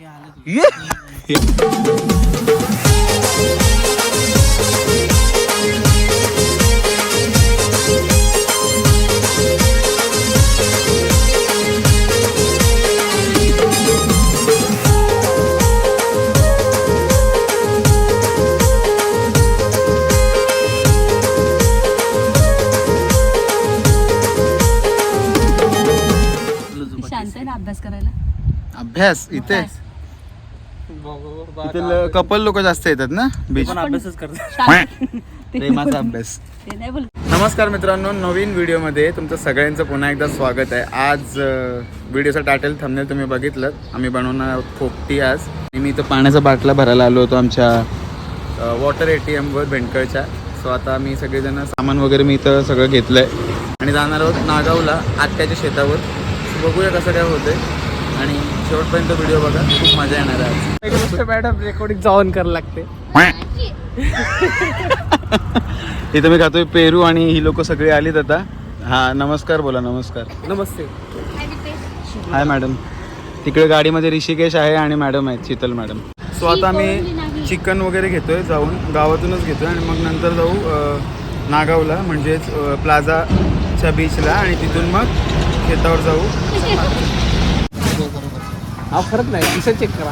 ये. शांत आहे ना अभ्यास करायला? अभ्यास इथे. कपल लोक जास्त येतात ना? बीच. अभ्यासच करतो शांत प्रेमाचा अभ्यास. नमस्कार मित्रांनो नवीन व्हिडिओमध्ये तुमचं सगळ्यांचं पुन्हा एकदा स्वागत आहे. आज व्हिडिओचं टायटल थंबनेल तुम्ही बघितलं आम्ही बनवणार आहोत खोपटी आज. आणि मी इथं पाण्याचा बाटला भरायला आलो होतो आमच्या वॉटर ए टी एमवर भेंडकळच्या सो आता मी सगळेजण सामान वगैरे मी इथं सगळं घेतलं आहे आणि जाणार आहोत नागावला आत्याच्या शेतावर. बघूया कसं काय होतंय. आणि शेवटपर्यंत व्हिडिओ बघा. खूप मजा येणार आहे मॅडम रेकॉर्डिंग जाऊन करायला लागते. इथं मी खातोय पेरू आणि ही लोक सगळी आलीत आता. हा नमस्कार बोला नमस्कार. नमस्ते. हाय मॅडम तिकडे गाडीमध्ये ऋषिकेश आहे आणि मॅडम आहेत शीतल मॅडम सो आता आम्ही चिकन वगैरे घेतोय जाऊन. गावातूनच घेतोय आणि मग नंतर जाऊ नागावला म्हणजेच प्लाझाच्या बीचला आणि तिथून मग शेतावर जाऊ. हा फरक नाही दिशा चेक करा.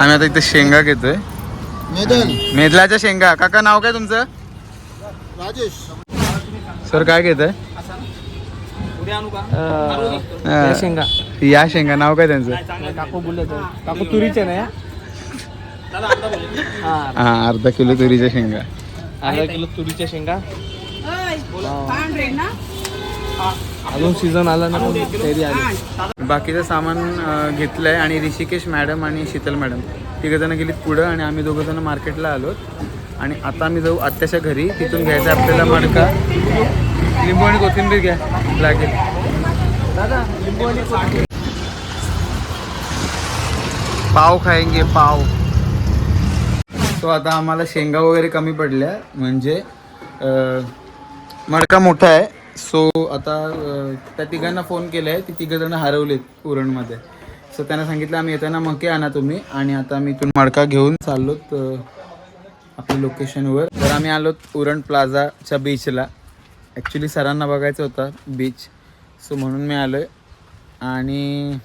आम्ही आता. इथे शेंगा घेतोय. मेदलाच्या शेंगा. काका नाव काय तुमचं? सर काय घेत आहे शेंगा. या शेंगा. नाव काय त्यांचं? काकू बोलले तर. काकू तुरीचे ना या? हा. हा अर्धा किलो तुरीच्या शेंगा. अर्धा किलो तुरीच्या शेंगा. अजून सीझन आला ना पण तयारी आली. बाकीचं सामान घेतलं घेतलंय आणि ऋषिकेश मॅडम आणि शीतल मॅडम तिघंजणं गेलीत पुढं आणि आम्ही दोघं जण मार्केटला आलोत. आणि आता आम्ही जाऊ आत्याच्या घरी. तिथून घ्यायचा आपल्याला मडका. लिंबू आणि कोथिंबीर घ्या लागेल. दादा लिंबू आणि पाव खाएंगे पाव. तो आता आम्हाला शेंगा वगैरे कमी पडल्या. म्हणजे मडका मोठा आहे. सो आता त्या तिघांना फोन केला आहे ती तिघंजणं हरवलेत उरणमध्ये. सो त्यांना सांगितलं आम्ही येताना मके आणा तुम्ही आणि आता आम्ही इथून मडका घेऊन चाललोत आपल्या लोकेशनवर तर आम्ही आलोत उरण प्लाझाच्या बीचला ॲक्च्युली सरांना बघायचं होता बीच सो म्हणून मी आलो आहे आणि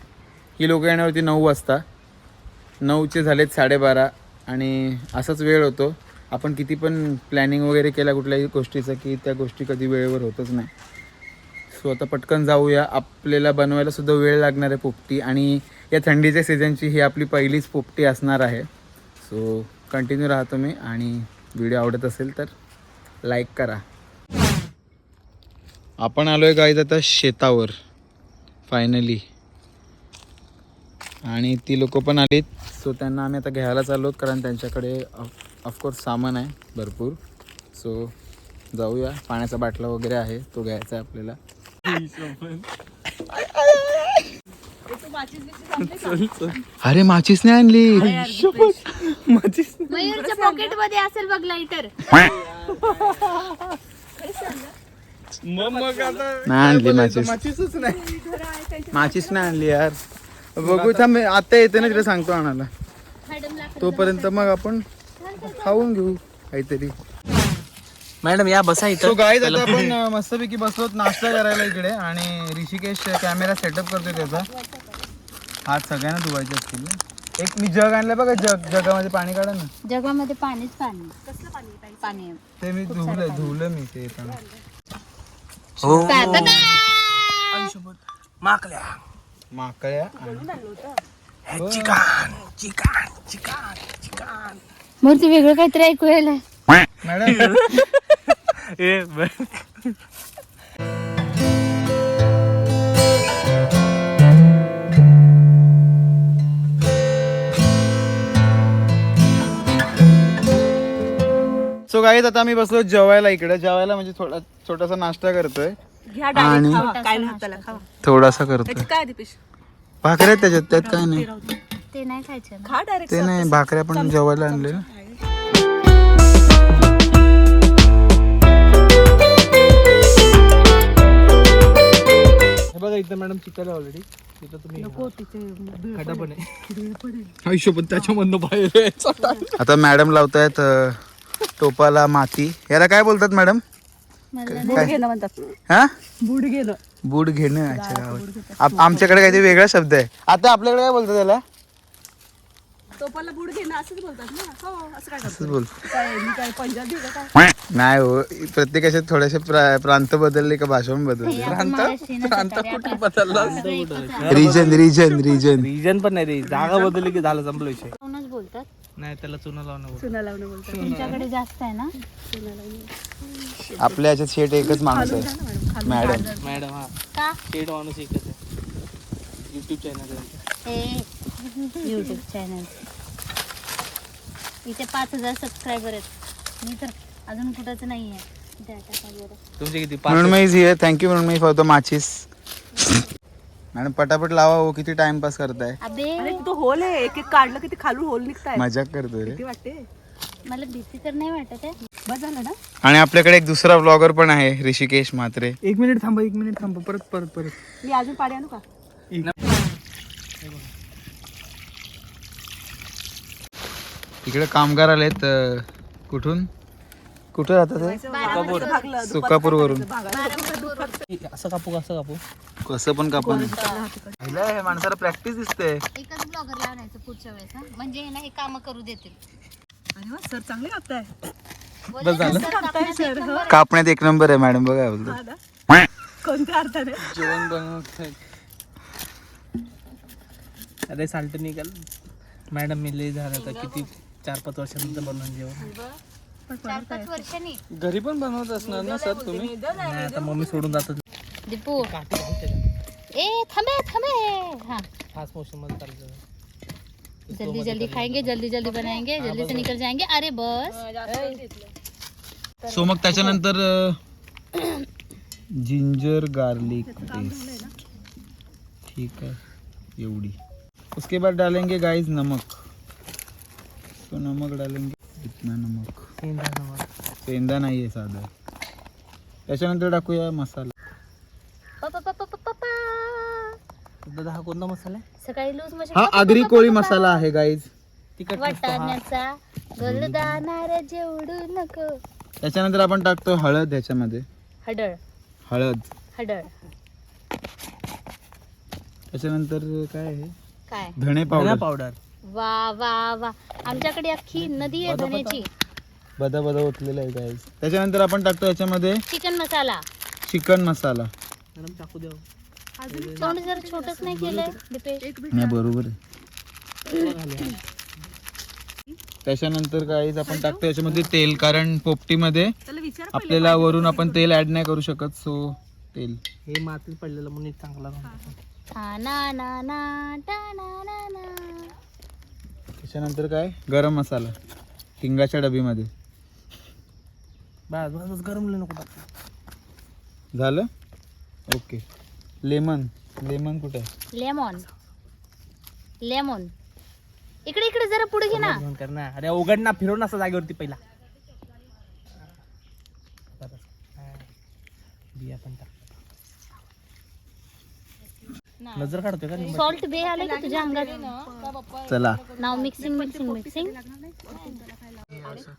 ही लोकं येण्यावरती नऊ वाजता. नऊचे झालेत साडेबारा आणि असाच वेळ होतो. आपण किती पण प्लॅनिंग वगैरे केला कुठल्याही गोष्टीचं की त्या गोष्टी कधी वेळेवर होतच नाही. सो आता पटकन जाऊया. आपल्याला बनवायला सुद्धा वेळ लागणार आहे पोपटी आणि या थंडीच्या सीझनची ही आपली पहिलीच पोपटी असणार आहे. सो कंटिन्यू राहा तुम्ही आणि व्हिडिओ आवडत असेल तर लाईक करा. आपण आलो आहे गाईज आता शेतावर. फायनली आणि ती लोक पण आलीत. सो त्यांना आम्ही आता घ्यायला चाललो कारण त्यांच्याकडे ऑफकोर्स सामान आहे भरपूर. सो जाऊया. पाण्याचा बाटला वगैरे आहे. तो घ्यायचा आहे आपल्याला. अरे माचीस नाही आणली. मयूरच्या पॉकेटमध्ये असेल बघ लाइटर मग मग आता नाही आणली माचीस. माचीस नाही. आणली यार. बघू थांब आता येते ना तिला सांगतो आणायला. तोपर्यंत मग आपण खाऊन घेऊ काहीतरी. मॅडम या बसा सो गाईज आता आपण मस्तपैकी बसलोत नाश्ता करायला इकडे आणि ऋषिकेश कॅमेरा सेटअप करतोय त्याचा. हात सगळ्यांना धुवायचे असतील ना. एक मी जग आणलं बघा जग जगामध्ये पाणी काढा ना. जगामध्ये पाणीच पाणी. ते मी धुवलं धुवलं मी ते येताना माकल्या. माकळ्या आणि चिकन चिकन चिकन चिकन. मूर्ती वेगळं काहीतरी ऐकू यायला मॅडम. ए सो गाईज आता आम्ही बसलो जेवायला इकडे. जेवायला म्हणजे थोडा छोटासा नाश्ता करतोय. आणि थोडासा काय दिपेश भाकऱ्या आहेत त्याच्यात त्यात काय नाही. ते नाही खायचं ना. खा डायरेक्ट ते नाही भाकऱ्या पण जेवायला आणले ना हे बघा इथं मॅडम चिकन ऑलरेडी तिथं तुम्ही खड्डा पण आहे. आयुष्य पण त्याच्यामधनं बाहेर यायचं. आता मॅडम लावतायत अ, टोपाला माती. याला काय बोलतात मॅडम? बुड घेणं म्हणतात. हा? बुड घेणं. बूट घेणं अच्छा गावात. आप- आमच्याकडे काहीतरी वेगळा शब्द आहे. आता आपल्याकडे काय बोलतात त्याला? टोपाला बुड घेणं असंच बोलतात ना? हो असं काय असंच बोल. काय मी काय पंजाबी का काय? नाही हो प्रत्येकाचे थोडेसे प्रा- प्रांत बदलले का भाषा पण बदलले? रिजन रिजन रिजन रिजन पण नाही रे जागा बदलली की झालं संपलं विषय. बोलतात. नाही त्याला चुना लावणं बोलतो. चुना लावणं बोलतात. तुमच्याकडे जास्त आहे ना? आपल्या याच्यात शेट एकच माणूस आहे. Madam madam. हा. का? शेड माणूस एकच आहे. युट्यूब चॅनल युट्यूब चॅनल इथे पाच हजार सबस्क्रायबर आहेत. मी तर अजून कुठंच नाही आहे. तुमचे किती? पाच म्हणून मी हिअर थँक्यू म्हणून मी फॉर द माचीस. मॅडम पटापट लावा हो किती टाइमपास करताय. अबे. अरे तो होल आहे. एक एक काढलं की ते खालून होल निघताय मजाक करतोय रे. किती वाटते. मला भीती तर नाही वाटत आहे. बस झालं ना? आणि आपल्याकडे एक दुसरा ब्लॉगर पण आहे ऋषिकेश म्हात्रे. एक मिनिट थांबा एक मिनिट थांबा परत परत परत. मी अजून पाणी आणू का? इकडे कामगार आलेत अं, कुठून? कुठे राहतात? सुकापूर. वरून असं कापू असं कापू? कसं पण कापून हे माणसाला प्रॅक्टिस दिसते एकच ब्लॉगर लावण्याचं पुढच्या वेळेस हा? म्हणजे हे ना हे काम करू देतील. अरे वा सर चांगले कापताय बोलले ना सर, कापण्यात एक नंबर. आहे मॅडम बघा बोलतो हा ना? कोणत्या अर्थाने? जेवण बनवत अरे साल्ट निघाल. मॅडम मी लय झालं आता. किती? चार पाच वर्षानंतर बनवून जेवण. चार पाच वर्षांनी. घरी पण बनवत असणार ना सर तुम्ही? नाही आता मम्मी सोडून जातात. दीपू. ए थांबे थांबे हा. फास्ट मोशनमध्ये चालतं जल्दी जल्दी खाएंगे जल्दी जल्दी बनाएंगे जल्दी से निकल जाएंगे। अरे बस। सो मग त्याच्यानंतर जिंजर गार्लिक पेस्ट ठीक है एवढी. उसके बाद डालेंगे गाइस नमक. तो नमक डालेंगे. इतना नमक. सेंदा नाही आहे साधा. त्याच्यानंतर टाकूया मसाला. दादा हा कोणता मसाला आहे? सकाळी लूज मशीन हा आगरी कोळी मसाला आहे गाईज तिखट नसतो हा. वाटाण्याचा जेवढू नको. त्याच्यानंतर आपण टाकतो हळद ह्याच्यामध्ये हडळ. हळद. हडळ. त्याच्यानंतर काय आहे? काय? धणे धना पावडर पावडर वा वा वा. आमच्याकडे अख्खी नदी आहे धण्याची. बदा बदा ओतलेला आहे गाईज त्याच्यानंतर आपण टाकतो याच्यामध्ये chicken masala. Chicken masala. Madam टाकू द्या तोंड जर छोटच नाही केलंय दिपेश नाही बरोबर आहे. त्याच्यानंतर काहीच आपण टाकतो याच्यामध्ये तेल कारण पोपटीमध्ये आपल्याला वरून आपण तेल ऍड नाही करू शकत सो तेल. हे मातीत पडलेलं म्हणून चांगला त्याच्यानंतर काय? गरम मसाला. हिंगाच्या डबीमध्ये. बस बस बस गरम नको झालं? ओके. लेमन. लेमन कुठे? आहे लेमॉन. लेमॉन. इकडे इकडे जरा पुढे घे ना. घेऊन कर ना. अरे उघड ना. फिरव ना असं जागेवरती पहिला. बरं. हा. बिया पण टाक. नजर काढतोय का? सॉल्ट बे आले का तुझ्या अंगात? चला. नाव मिक्सिंग मिक्सिंग मिक्सिंग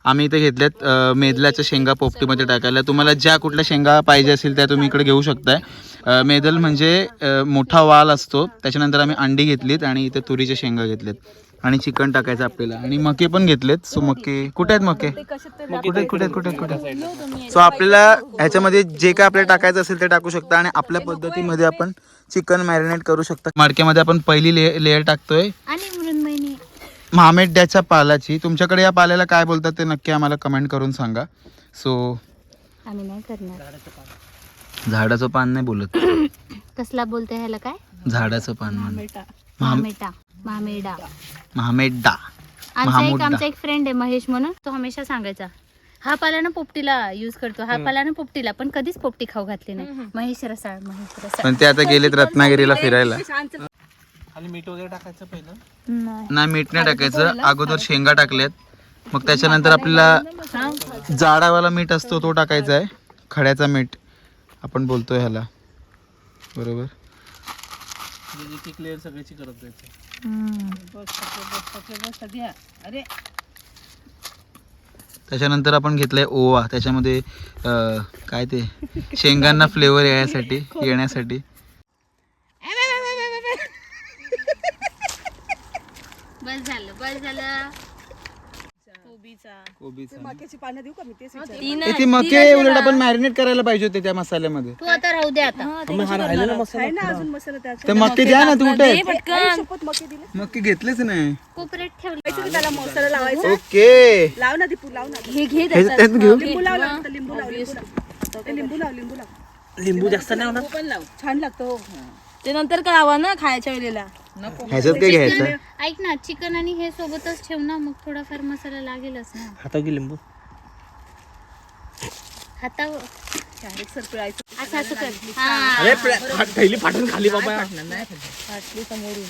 आम्ही इथे घेतल्यात मेदल्याच्या शेंगा पोपटीमध्ये टाकायला. तुम्हाला ज्या कुठल्या शेंगा पाहिजे असतील त्या तुम्ही इकडे घेऊ शकताय. मेदल म्हणजे मोठा वाल असतो. त्याच्यानंतर आम्ही अंडी घेतलीत आणि इथे तुरीच्या शेंगा घेतल्यात आणि चिकन टाकायचं आपल्याला. आणि मके पण घेतलेत. सो मके. कुठे आहेत मके? कुठे कुठे कुठे कुठे? सो आपल्याला ह्याच्यामध्ये जे काय आपल्याला टाकायचं असेल ते टाकू शकता आणि आपल्या पद्धतीमध्ये आपण चिकन मॅरिनेट करू शकता. मडक्यामध्ये आपण पहिली ले लेअर टाकतोय. महामेड्याच्या पालाची. तुमच्याकडे या पाल्याला काय बोलतात ते नक्की आम्हाला कमेंट करून सांगा. सो आम्ही नाही करणार. झाडाचं पान नाही बोलत. कसला बोलते ह्याला काय? झाडाचं पान म्हण. महामेटा महामेडा महामेड्डा आमचा एक महामुड्डा. आमचा एक फ्रेंड आहे महेश म्हणून. तो हमेशा सांगायचा हा पाला ना पोपटीला युज करतो. हा पाला ना पोपटीला. पण कधीच पोपटी खाऊ घातली नाही. महेश रसाळ महेश रसाळ. पण ते आता गेलेत रत्नागिरीला फिरायला. खाली मीठ वगैरे टाकायचं पहिलं? नाही. ना मीठ नाही टाकायचं. अगोदर शेंगा टाकल्यात. मग त्याच्यानंतर आपल्याला जाडावाला मीठ असतो तो टाकायचा आहे. खड्याचा मीठ. आपण बोलतोय ह्याला. बरोबर? एक एक लेअर सगळ्याची करत जायचं. अरे त्याच्यानंतर आपण घेतलंय ओवा. त्याच्यामध्ये अं, काय ते? शेंगांना फ्लेवर यासाठी येण्यासाठी बस झालं बस झालं कोबीचा मक्याची पानं देऊ का मी तेच विचारते. ए, ती मके उलट आपण मॅरिनेट करायला पाहिजे होते त्या मसाल्यामध्ये. तू आता राहू दे आता. आहे ना अजून मसाला त्याचा. मक्के द्या ना तू कुठे? आहेत? आई, शपथ मके दिले. मक्के घेतलेच नाही. कोपऱ्यात ठेवलं. त्याला मसाला लावायचा? ओके. लाव ना दीपू लाव ना हे घे ह्याच्यात त्यात घेऊ? लिंबू लाव लागतं लिंबू लाव लिंबू लाव. ते लिंबू लाव लिंबू लाव. लिंबू जास्त नाही होणार? छान लागतो. हो. ते नंतर करावा ना खायच्या वेळेला. ह्याच्यात काय घ्यायचं? ऐक ना चिकन आणि हे सोबतच ठेव ना मग थोडाफार मसाला लागेलच ना. हाताव की लिंबू हातावर. डायरेक्ट सरप्राईज असं असं कर. हा. अरे पहिली फाटून खाली बाबा. फाटली समोरून.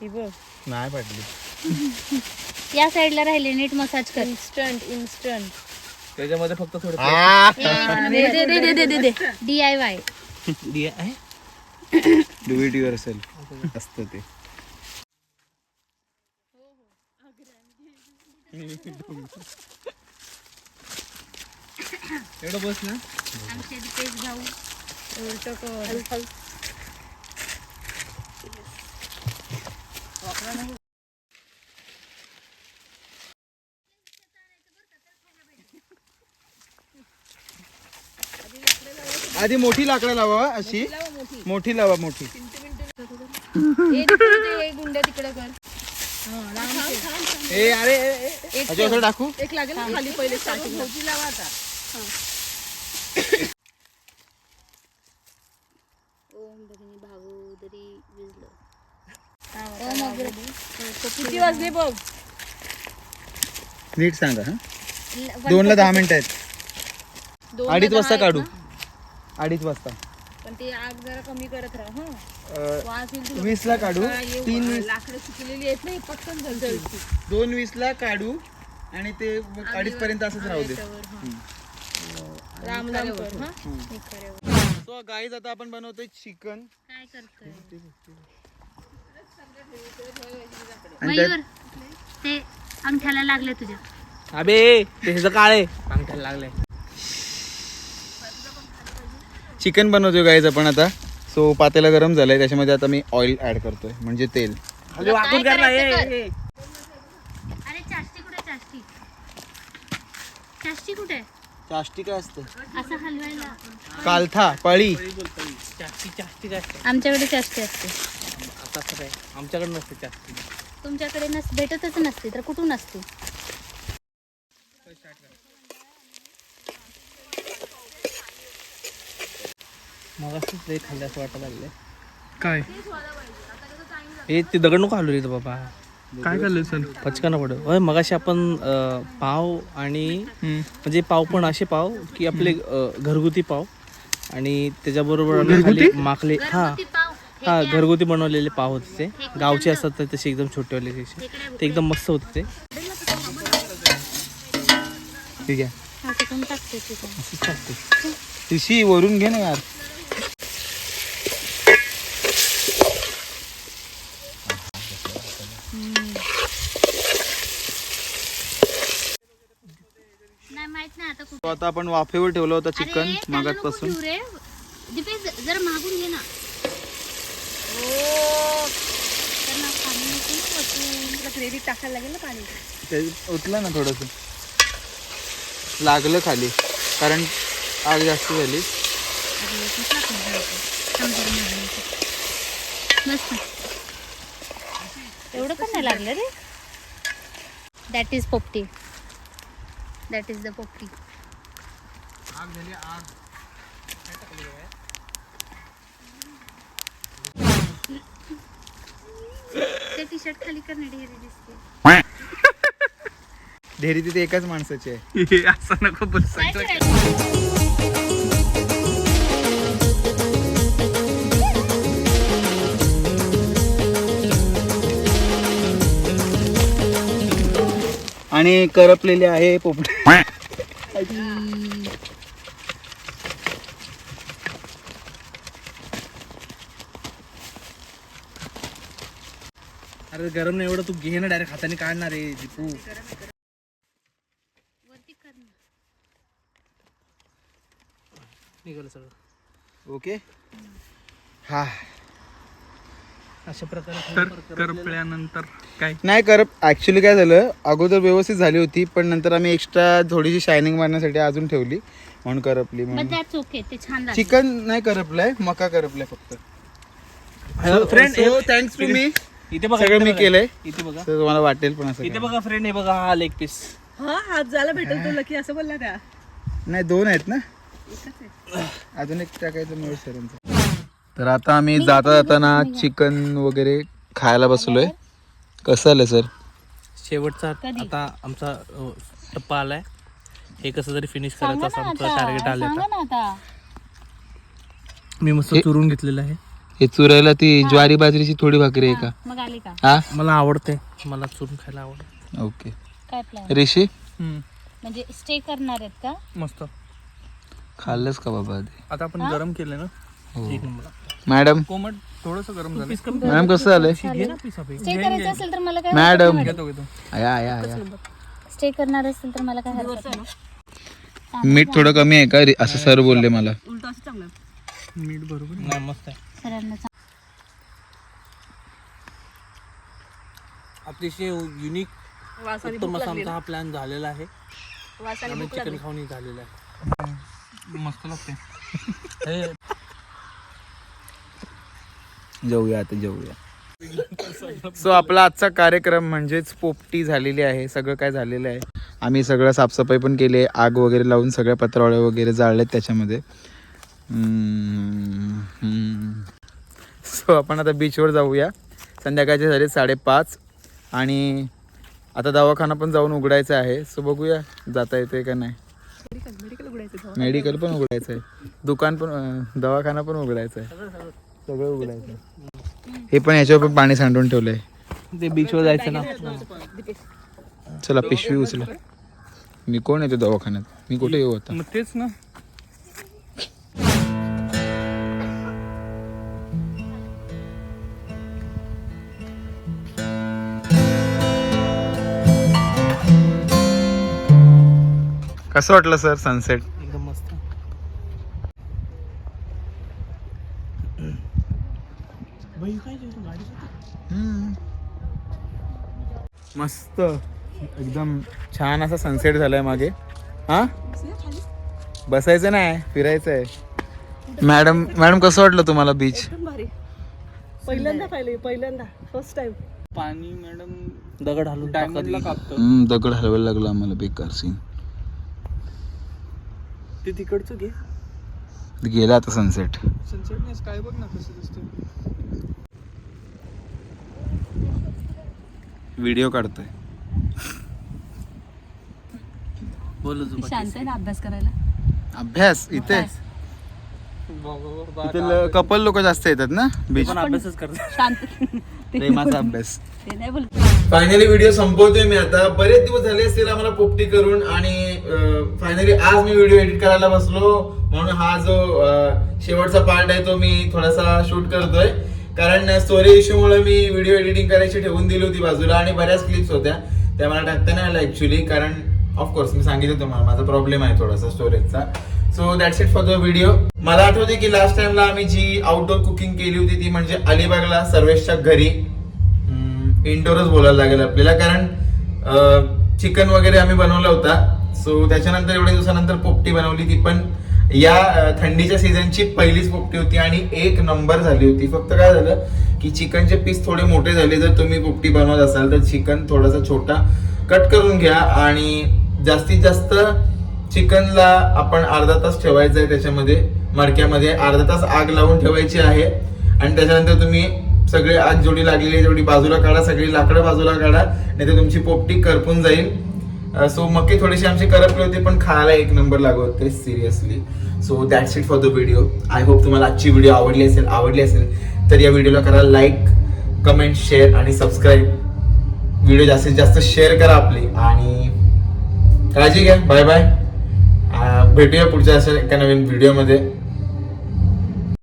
ही बघ. नाही पडली या साईडला राहिले नीट मसाज कर. इन्स्टंट इन्स्टंट त्याच्यामध्ये फक्त थोडं दे दे दे दे दे दे. D I Y do it yourself असतं ते. एवढं बस ना. आधी मोठी लाकडं लावा अशी. मोठी. लावा मोठी. ए तिकडे ते एक गुंड्या तिकडे कर. ए अरे ए, ए, अजून असं टाकू? एक लागेल ना खाली पहिले स्टार्टिंग ओम भगिनी भागोदरी विजलो. ओम अग्रदी किती वाजले बघ? नीट सांगा हा. दोनला दहा मिनिटं आहेत. अडीच वाजता काढू. अडीच वाजता. पण ते आग जरा कमी करत राहा हं. वास येईल तुला. वीसला काढू तीन वीस. लाकडं सुकलेली आहेत नाही पटकन जळती. दोन वीसला काढू आणि ते अडीच पर्यंत असंच राहू दे. राम राम कर हा. सो गाईज आता आपण बनवतोय चिकन काय करतोय? मयूर ते अंगठ्याला लागले तुझ्या. अबे ते काळे. अंगठ्याला लागलंय चिकन बनवतोय गाईज आपण आता. सो पातेला गरम झालंय त्याच्यामध्ये आता मी ऑइल ऍड करतोय म्हणजे तेल. खाली वाकून कर ना ए, ए, ए. अरे चाष्टी कुठे चाष्टी? चाष्टी कुठे चाष्टी काय असतं? असं हलवायला. कालथा पळी? आमच्याकडे चाष्टी असते. आता असं काय? आमच्याकडे नसते चास्ती तुमच्याकडे नस भेटतच नसते तर कुठून असते? मग असंच लय खाल्लं असं वाटायला लागलंय काय? हे ते दगड नको हलू रे बाबा. काय खाल्लं सर पचका ना पडत होय मगाशी आपण अं, पाव आणि म्हणजे पाव पण असे पाव की आपले अं, घरगुती पाव. आणि त्याच्याबरोबर आम्ही माखले हा. घरगुती पाव. हा घरगुती बनवलेले पाव होते ते. गावचे असतात ते तसे एकदम छोटेवाले तसे ते एकदम मस्त होते ते. ठीक आहे. हा टाकते. तिशी वरून घे ना यार नाही माहीत आता आपण वाफेवर ठेवलं होतं चिकन मागात पासून जरा मागून घे ना. ग्रेव्ही टाकायला लागेल ना पाणी? ते उतलं ना थोडस. लागलं खाली कारण आग जास्त झाली. मस्त. एवढं पण नाही लागलं रे. That is popti that is the popti ते टी शर्ट खाली करणे ढेरी दिसते. ढेरी तिथे एकाच माणसाची आहे. असं नको बोल काय आणि करपलेले आहे पोपट. अरे गरम नाही एवढं तू घे ना डायरेक्ट हाताने काढणार आहे दीपू. निघालं सगळं. ओके? हा. अशा प्रकारे करपल्यानंतर काय? नाही कर ॲक्च्युली काय झालं अगोदर व्यवस्थित झाली होती पण नंतर आम्ही एक्स्ट्रा थोडीशी शायनिंग मारण्यासाठी अजून ठेवली म्हणून करपली म्हणून. दॅट्स ओके ते छान लागतं चिकन नाही करपलंय मका करपलाय फक्त. फ्रेंड थँक्स टू मी इथे बघा सगळं इथे मी बघा. केलंय. इथे बघा. तर तुम्हाला वाटेल पण असं इथे काय. बघा फ्रेंड हे बघा हा लेग पीस हा हात जायला भेटेल तुला की असं बोलला का? नाही दोन आहेत ना? अजून एक टाकायचं मिळेल सरांचं तर आता आम्ही जाता जाताना चिकन वगैरे खायला बसलोय. कसं आलं सर? शेवटचा? आता आमचा अ, टप्पा आलाय. हे कसं तरी फिनिश करायचं ना असं आमचं टार्गेट आता. आलं आता. मी मस्त हे- चुरून घेतलेलं आहे. हे चुरायला ती ज्वारी बाजरीची थोडी भाकरी आहे का? मग आली का? हा? मला आवडते. मला चुरून खायला आवडतं. ओके. काय प्लॅन ऋषी हम्म, म्हणजे स्टे करणार आहेत का? मस्त. खाल्लंस का बाबा आधी? आता आपण गरम केले ना? हो. एक नंबर. मॅडम? कोमट थोडस गरम झालं पीस कमी मॅडम कसं झालंय? घे ना पीस आपली. स्टे करायचं असेल तर मला काय मॅडम. घेतो घेतो. आया आया आया. स्टे करणार असेल तर मला काय हरकत नाही. मीठ थोडं कमी आहे का? रे- असं सर बोलले मला. उलट असं चांगलं मीठ बरोबर नाही मस्त आहे. सरांना. अतिशय युनिक वासाने उत्तम भूक असा लागली. आमचा ना. हा प्लॅन झालेला आहे. वासाने आम्ही भूक चिकन लागली खाऊन झालेला आहे. मस्त लागते हे जाऊया आता जाऊया. सो आपला आजचा कार्यक्रम म्हणजेच पोपटी झालेली आहे. सगळं काय झालेलं आहे? आम्ही सगळं साफसफाई पण केली आहे. आग वगैरे लावून सगळ्या पत्रावळ्या वगैरे जाळलेत त्याच्यामध्ये. सो आपण आता बीचवर जाऊया. संध्याकाळचे झाले साडेपाच आणि आता दवाखाना पण जाऊन उघडायचा आहे. सो बघूया जाता येते का नाही. मेडिकल पण उघडायचं आहे. दुकान पण दवाखाना पण उघडायचं आहे. सगळं उघडायचं आहे. हे पण याच्यावर पण पाणी सांडून ठेवलंय. ते बीचवर जायचं ना. चला पिशवी उचला. मी कोण येतो दवाखान्यात? मी कुठे येऊ आता? तेच ना. कसं वाटलं सर सनसेट एकदम मस्त. मस्त. एकदम छान असा सनसेट झालाय मागे. हा? बसायचं नाही फिरायचं आहे मॅडम मॅडम कसं वाटलं तुम्हाला बीच पहिल्यांदा पाहिले पहिल्यांदा. फर्स्ट टाइम पाणी मॅडम दगड कापतं दगड हलवायला लागला आम्हाला बेकार सीन ते तिकडचं घे. गेला आता सनसेट सनसेट स्काय बघ ना कसं दिसतं व्हिडिओ काढतोय. बोल शांत आहे ना अभ्यास करायला? अभ्यास इथे. इथे कपल लोक जास्त येतात ना? बीच पण अभ्यासच करतो शांत. प्रेमाचा अभ्यास. ते नाही बोलत. फायनली व्हिडिओ संपवतोय मी आता. बरेच दिवस झाले असतील आम्हाला पोपटी करून आणि फायनली आज मी व्हिडिओ एडिट करायला बसलो. म्हणून हा जो अं, शेवटचा पार्ट आहे तो मी थोडासा शूट करतोय. कारण स्टोरी इश्यू मुळे मी व्हिडिओ एडिटिंग करायची ठेवून दिली होती बाजूला आणि बऱ्याच क्लिप्स होत्या. त्या मला टाकता नाही आल्या ऍक्च्युली कारण ऑफकोर्स मी सांगितलं तुम्हाला माझा प्रॉब्लेम आहे थोडासा स्टोरेजचा so that's it for the video मला आठवते की लास्ट टाइमला आम्ही जी आउटडोर कुकिंग केली होती ती म्हणजे अलिबागला सर्वेशच्या घरी इनडोरच बोलायला लागेल आपल्याला. कारण चिकन वगैरे आम्ही बनवला होता. सो त्याच्यानंतर एवढ्या दिवसानंतर पोपटी बनवली ती पण. या थंडीच्या सीझनची पहिलीच पोपटी होती आणि एक नंबर झाली होती. फक्त काय झालं की चिकनचे पीस थोडे मोठे झाले. जर तुम्ही पोपटी बनवत असाल तर चिकन थोडासा छोटा कट करून घ्या आणि जास्तीत जास्त चिकनला आपण अर्धा तास ठेवायचं आहे त्याच्यामध्ये. मडक्यामध्ये अर्धा तास आग लावून ठेवायची आहे. आणि त्याच्यानंतर तुम्ही सगळे आग जोडी लागलेली जोडी बाजूला काढा सगळी लाकडं बाजूला काढा नाही तर तुमची पोपटी करपून जाईल. सो मक्के थोडीशी आमची करपली होती पण खायला एक नंबर लागू होते seriously so that's it for the video I hope तुम्हाला आजची व्हिडिओ आवडली असेल आवडली असेल तर या व्हिडिओला करा लाईक कमेंट शेअर आणि सबस्क्राईब व्हिडिओ जास्तीत जास्त शेअर करा आपली. आणि काळजी घ्या. बाय बाय भेटूया पुढच्या अशा एका नवीन व्हिडिओमध्ये